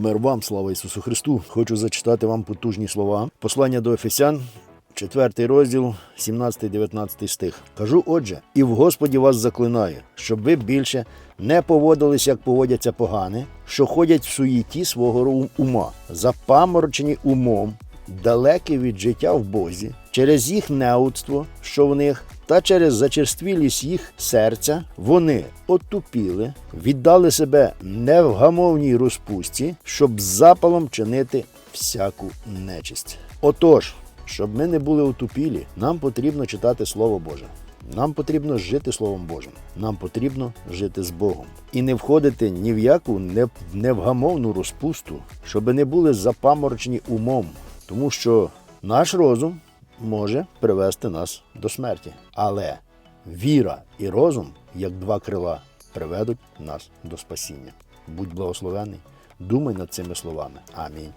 Мир вам, слава Ісусу Христу! Хочу зачитати вам потужні слова. Послання до Ефесян, 4 розділ, 17-19 стих. Кажу, отже, і в Господі вас заклинаю, щоб ви більше не поводились, як поводяться погани, що ходять в суєті свого ума, запаморочені умом, далекі від життя в Бозі, через їх неудство, що в них, та через зачерствілість їх серця, вони отупіли, віддали себе невгамовній розпусті, щоб запалом чинити всяку нечисть. Отож, щоб ми не були отупілі, нам потрібно читати Слово Боже. Нам потрібно жити Словом Божим. Нам потрібно жити з Богом і не входити ні в яку невгамовну розпусту, щоб не були запаморочені умом, тому що наш розум може привести нас до смерті. Але віра і розум, як два крила, приведуть нас до спасіння. Будь благословений, думай над цими словами. Амінь.